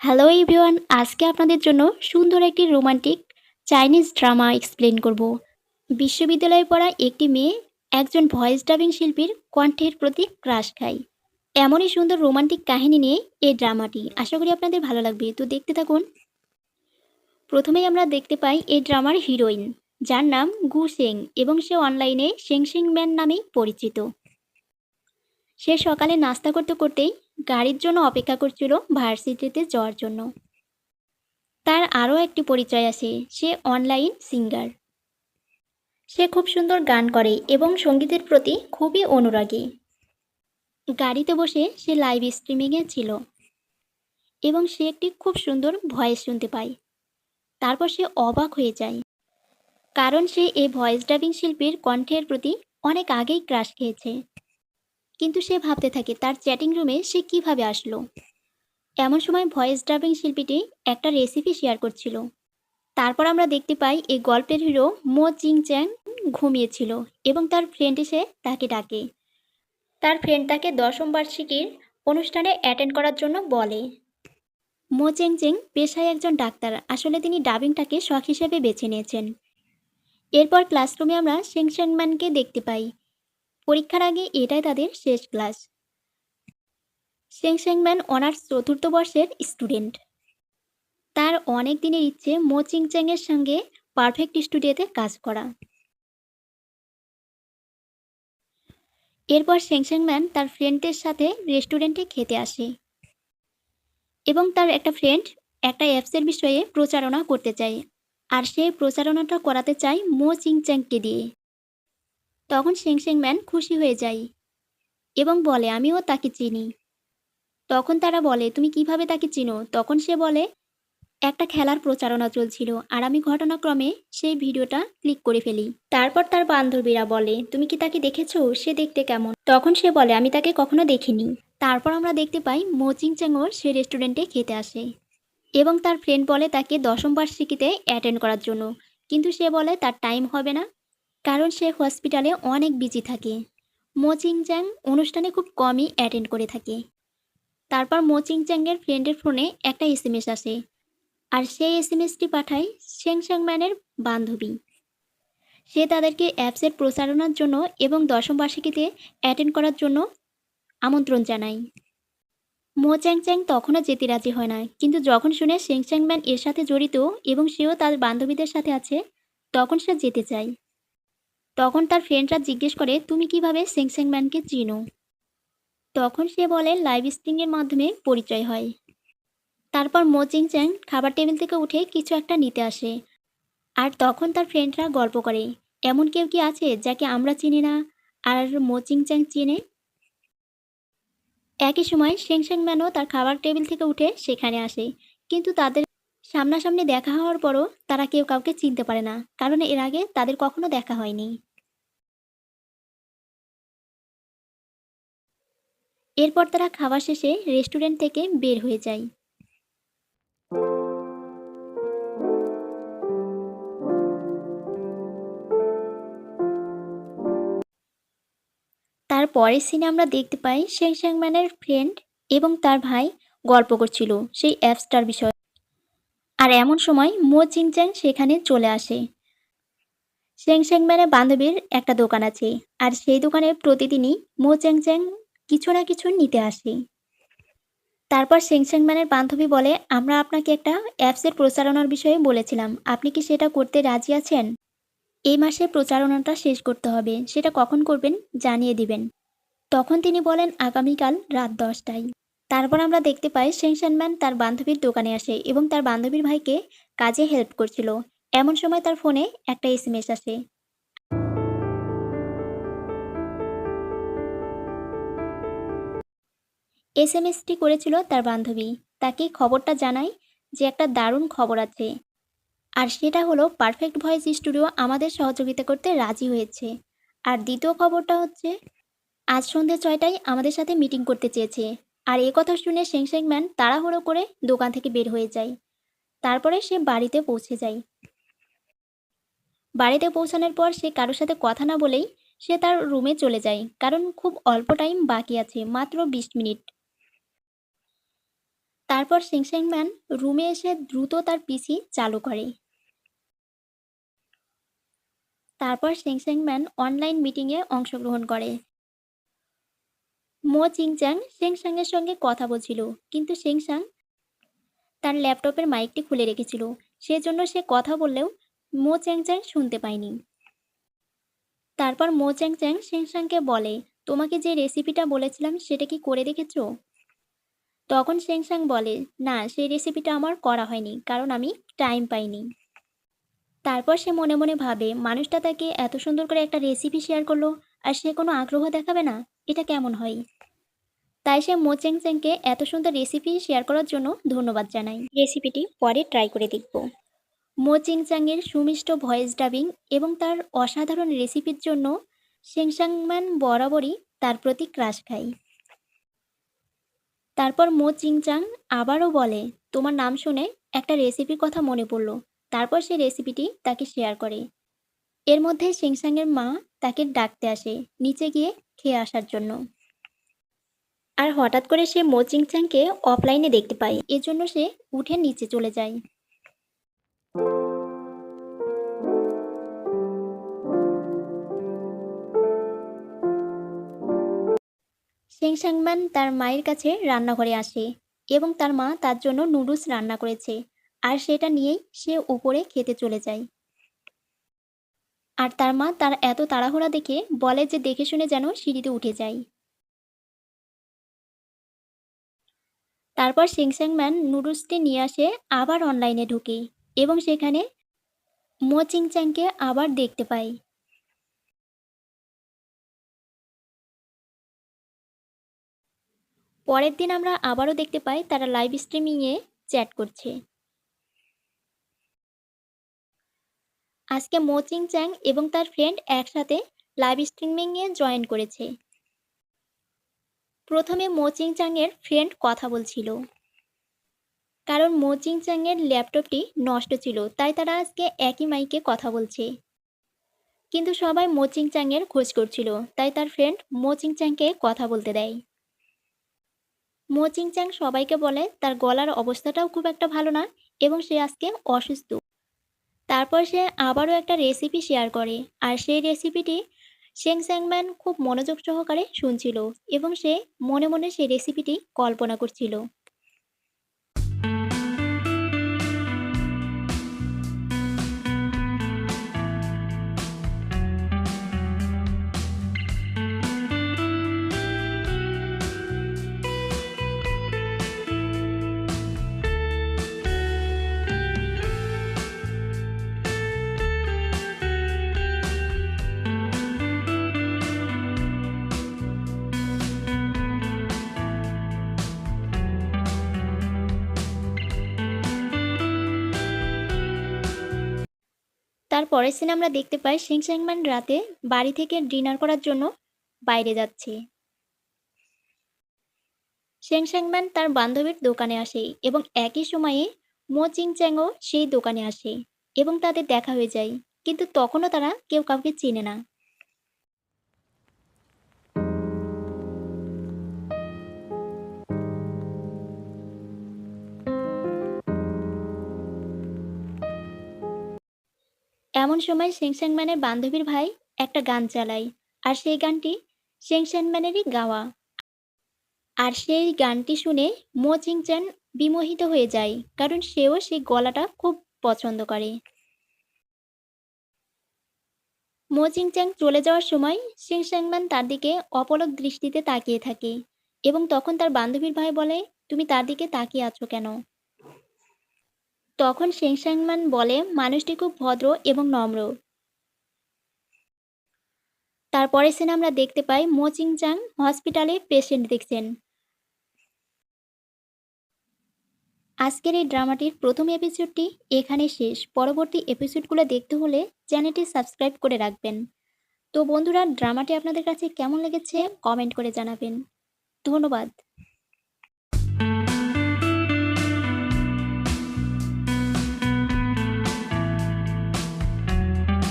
Hello everyone আজকে আপনাদের জন্য সুন্দর একটি রোমান্টিক চাইনিজ ড্রামা এক্সপ্লেন করব। বিশ্ববিদ্যালয়ে পড়া একটি মেয়ে একজন ভয়েস ডাবিং শিল্পীর কণ্ঠের প্রতি ক্রাশ খায়। এমনই সুন্দর রোমান্টিক কাহিনী নিয়ে এই ড্রামাটি আশা করি আপনাদের ভালো লাগবে। তো দেখতে থাকুন। প্রথমেই আমরা দেখতে পাই এই ড্রামার হিরোইন যার নাম গু সেং এবং সে অনলাইনে সেং ম্যান নামেই পরিচিত। সে সকালে নাস্তা করতে করতেই গাড়ির জন্য অপেক্ষা করছিল ভার্সিটিতে যাওয়ার জন্য। তার আরও একটি পরিচয় আছে, সে অনলাইন সিঙ্গার। সে খুব সুন্দর গান করে এবং সঙ্গীতের প্রতি খুবই অনুরাগী। গাড়িতে বসে সে লাইভ স্ট্রিমিংয়ে ছিল এবং সে একটি খুব সুন্দর ভয়েস শুনতে পায়। তারপর সে অবাক হয়ে যায়, কারণ সে এই ভয়েস ডাবিং শিল্পীর কণ্ঠের প্রতি অনেক আগেই ক্রাশ খেয়েছে। কিন্তু সে ভাবতে থাকে তার চ্যাটিং রুমে সে কীভাবে আসলো। এমন সময় ভয়েস ডাবিং শিল্পীটি একটা রেসিপি শেয়ার করছিল। তারপর আমরা দেখতে পাই এই গল্পের হিরো মো চিং চ্যাং ঘুমিয়েছিল এবং তার ফ্রেন্ড এসে তাকে ডাকে। তার ফ্রেন্ড তাকে দশম বার্ষিকীর অনুষ্ঠানে অ্যাটেন্ড করার জন্য বলে। মো চেং চেং পেশায় একজন ডাক্তার, আসলে তিনি ডাবিংটাকে শখ হিসেবে বেছে নিয়েছেন। এরপর ক্লাসরুমে আমরা সেংশনম্যানকে দেখতে পাই। পরীক্ষার আগে এটাই তাদের শেষ ক্লাস। সেংশেংম্যান অনার্স চতুর্থ বর্ষের স্টুডেন্ট। তার অনেক দিনের ইচ্ছে মো চিংচ্যাংয়ের সঙ্গে পারফেক্ট স্টুডিওতে কাজ করা। এরপর সেংশেংম্যান তার ফ্রেন্ডদের সাথে রেস্টুরেন্টে খেতে আসে। এবং তার একটা ফ্রেন্ড একটা অ্যাপসের বিষয়ে প্রচারণা করতে চায়। আর সেই প্রচারণাটা করাতে চায় মো চিংচ্যাংকে দিয়ে। তখন সেংসেং ম্যান খুশি হয়ে যায় এবং বলে, আমিও তাকে চিনি। তখন তারা বলে, তুমি কীভাবে তাকে চিনো? তখন সে বলে, একটা খেলার প্রচারণা চলছিল আর আমি ঘটনাক্রমে সেই ভিডিওটা ক্লিক করে ফেলি। তারপর তার বান্ধবীরা বলে, তুমি কি তাকে দেখেছ? সে দেখতে কেমন? তখন সে বলে, আমি তাকে কখনো দেখিনি। তারপর আমরা দেখতে পাই মোচিং চ্যাংওর সে রেস্টুরেন্টে খেতে আসে এবং তার ফ্রেন্ড বলে তাকে দশম বার্ষিকীতে অ্যাটেন্ড করার জন্য। কিন্তু সে বলে, তার টাইম হবে না। কারণ সে হসপিটালে অনেক বিজি থাকে। মো চিংচ্যাং অনুষ্ঠানে খুব কমই অ্যাটেন্ড করে থাকে। তারপর মো চিংচ্যাংয়ের ফ্রেন্ডের ফোনে একটা এস এম এস আসে। আর সেই এস এম এসটি পাঠায় ম্যানের বান্ধবী। সে তাদেরকে অ্যাপসের প্রচারণার জন্য এবং দশম বার্ষিকীতে অ্যাটেন্ড করার জন্য আমন্ত্রণ জানায়। মো চ্যাং চ্যাং তখনও যেতে রাজি হয় না, কিন্তু যখন শুনে ম্যান এর সাথে জড়িত এবং সেও তার বান্ধবীদের সাথে আছে, তখন সে যেতে চায়। তখন তার ফ্রেন্ডরা জিজ্ঞেস করে, তুমি কীভাবে সেংসেং ম্যানকে চিনো? তখন সে বলে লাইভ স্ট্রিংয়ের মাধ্যমে পরিচয় হয়। তারপর মো চিং চ্যাং খাবার টেবিল থেকে উঠে কিছু একটা নিতে আসে। আর তখন তার ফ্রেন্ডরা গল্প করে, এমন কেউ কি আছে যাকে আমরা চিনি না আর মো চিং চ্যাং চিনে? একই সময় সেংসেং ম্যানও তার খাবার টেবিল থেকে উঠে সেখানে আসে। কিন্তু তাদের সামনাসামনি দেখা হওয়ার পরও তারা কেউ কাউকে চিনতে পারে না, কারণ এর আগে তাদের কখনো দেখা হয়নি। এরপর তারা খাওয়া শেষে রেস্টুরেন্ট থেকে বের হয়ে যায়। তার পরের সিনে আমরা দেখতে পাই শেং ম্যানের ফ্রেন্ড এবং তার ভাই গল্প করছিল সেই অ্যাপসটার বিষয়ে। আর এমন সময় মো চিংচ্যাং সেখানে চলে আসে। শেং ম্যানের বান্ধবীর একটা দোকান আছে আর সেই দোকানে প্রতিদিনই মো চ্যাং কিছু না কিছু নিতে আসি। তারপর সেংসেং ম্যানের বান্ধবী বলে, আমরা আপনাকে একটা অ্যাপসের প্রচারণার বিষয়ে বলেছিলাম। আপনি কি সেটা করতে রাজি আছেন? এই মাসে প্রচারণাটা শেষ করতে হবে। সেটা কখন করবেন জানিয়ে দিবেন। তখন তিনি বলেন, আগামীকাল রাত দশটায়। তারপর আমরা দেখতে পাই সেংশন ম্যান তার বান্ধবীর দোকানে আসে এবং তার বান্ধবীর ভাইকে কাজে হেল্প করছিল। এমন সময় তার ফোনে একটা এস এম এস আসে। এস এম এসটি করেছিল তার বান্ধবী। তাকে খবরটা জানায় যে একটা দারুণ খবর আছে। আর সেটা হলো পারফেক্ট ভয়েস স্টুডিও আমাদের সহযোগিতা করতে রাজি হয়েছে। আর দ্বিতীয় খবরটা হচ্ছে, আজ সন্ধ্যে ছয়টায় আমাদের সাথে মিটিং করতে চেয়েছে। আর এ কথা শুনে সেংসেং ম্যান তাড়াহুড়ো করে দোকান থেকে বের হয়ে যায়। তারপরে সে বাড়িতে পৌঁছে যায়। বাড়িতে পৌঁছানোর পর সে কারোর সাথে কথা না বলেই সে তার রুমে চলে যায়। কারণ খুব অল্প টাইম বাকি আছে, মাত্র বিশ মিনিট। তারপর সিংসাংম্যান রুমে এসে দ্রুত তার পিসি চালু করে। তারপর সিংসাংম্যান অনলাইন মিটিংয়ে অংশগ্রহণ করে। মো চিংচাং সেংসাংয়ের সঙ্গে কথা বলছিল, কিন্তু সেংসাং তার ল্যাপটপের মাইকটি খুলে রেখেছিল। সেজন্য সে কথা বললেও মো চ্যাংচ্যাং শুনতে পায়নি। তারপর মো চ্যাংচ্যাং সেংসাংকে বলে, তোমাকে যে রেসিপিটা বলেছিলাম সেটা কি করে দেখেছ? তখন সেংসাং বলে, না, সেই রেসিপিটা আমার করা হয়নি, কারণ আমি টাইম পাইনি। তারপর সে মনে মনে ভাবে, মানুষটা তাকে এত সুন্দর করে একটা রেসিপি শেয়ার করল, আর সে কোনো আগ্রহ দেখাবে না? এটা কেমন হয়? তাই সে মো চ্যাংচ্যাংকে এত সুন্দর রেসিপি শেয়ার করার জন্য ধন্যবাদ জানাই। রেসিপিটি পরে ট্রাই করে দেখব। মো চিংচাংয়ের সুমিষ্ট ভয়েস ডাবিং এবং তার অসাধারণ রেসিপির জন্য সেংসাংম্যান বরাবরই তার প্রতি ক্রাশ খায়। তারপর মো চিংচাং আবারও বলে, তোমার নাম শুনে একটা রেসিপির কথা মনে পড়ল। তারপর সে রেসিপিটি তাকে শেয়ার করে। এর মধ্যে সিংসাংয়ের মা তাকে ডাকতে আসে নিচে গিয়ে খেয়ে আসার জন্য। আর হঠাৎ করে সে মো চিংচাংকে অফলাইনে দেখতে পায়। এজন্য সে উঠে নিচে চলে যায়। সেংসাংম্যান তার মায়ের কাছে রান্নাঘরে আসে এবং তার মা তার জন্য নুডলস রান্না করেছে। আর সেটা নিয়েই সে উপরে খেতে চলে যায়। আর তার মা তার এত তাড়াহুড়া দেখে বলে যে দেখে শুনে যেন সিঁড়িতে উঠে যায়। তারপর সিংস্যাংম্যান নুডলসটি নিয়ে আসে আবার অনলাইনে ঢুকে এবং সেখানে মো চিংচ্যাংকে আবার দেখতে পায়। পরের দিন আমরা আবারও দেখতে পাই তারা লাইভ স্ট্রিমিংয়ে চ্যাট করছে। আজকে মোচিং চিংচ্যাং এবং তার ফ্রেন্ড একসাথে লাইভ স্ট্রিমিংয়ে জয়েন করেছে। প্রথমে মোচিং চিংচাংয়ের ফ্রেন্ড কথা বলছিল। কারণ মোচিং চিংচাংয়ের ল্যাপটপটি নষ্ট ছিল, তাই তারা আজকে একই মাইকে কথা বলছে। কিন্তু সবাই মোচিং চিংচাংয়ের খোঁজ করছিল, তাই তার ফ্রেন্ড মোচিং চিংচাংকে কথা বলতে দেয়। মো চিংচাং সবাইকে বলে, তার গলার অবস্থাটাও খুব একটা ভালো না এবং সে আজকে অসুস্থ। তারপর সে আবারও একটা রেসিপি শেয়ার করে আর সেই রেসিপিটি শেং স্যাংম্যান খুব মনোযোগ সহকারে শুনছিল এবং সে মনে মনে সেই রেসিপিটি কল্পনা করছিল। তার পরের সিনে আমরা দেখতে পাই সিং শ্যাংম্যান রাতে বাড়ি থেকে ডিনার করার জন্য বাইরে যাচ্ছে। শেং শ্যাংম্যান তার বান্ধবীর দোকানে আসে এবং একই সময়ে মো চিং চ্যাংও সেই দোকানে আসে এবং তাদের দেখা হয়ে যায়। কিন্তু তখনও তারা কেউ কাউকে চেনে না। এমন সময় সেংস্যাংম্যানের বান্ধবীর ভাই একটা গান চালায়, আর সেই গানটি সেংস্যাংম্যানেরই গাওয়া। আর সেই গানটি শুনে মো চিংচ্যান বিমোহিত হয়ে যায়, কারণ সেও সেই গলাটা খুব পছন্দ করে। মো চিংচ্যাং চলে যাওয়ার সময় সিংস্যাংম্যান তার দিকে অপলক দৃষ্টিতে তাকিয়ে থাকে এবং তখন তার বান্ধবীর ভাই বলে, তুমি তার দিকে তাকিয়ে আছো কেন? তখন সেংসাংমান বলে, মানুষটি খুব ভদ্র এবং নম্র। তারপরে সিনে আমরা দেখতে পাই, মো চিংচাং হসপিটালে পেশেন্ট দেখছেন। আজকের এই ড্রামাটির প্রথম এপিসোডটি এখানে শেষ। পরবর্তী এপিসোডগুলো দেখতে হলে চ্যানেলটি সাবস্ক্রাইব করে রাখবেন। তো বন্ধুরা, ড্রামাটি আপনাদের কাছে কেমন লেগেছে কমেন্ট করে জানাবেন। ধন্যবাদ।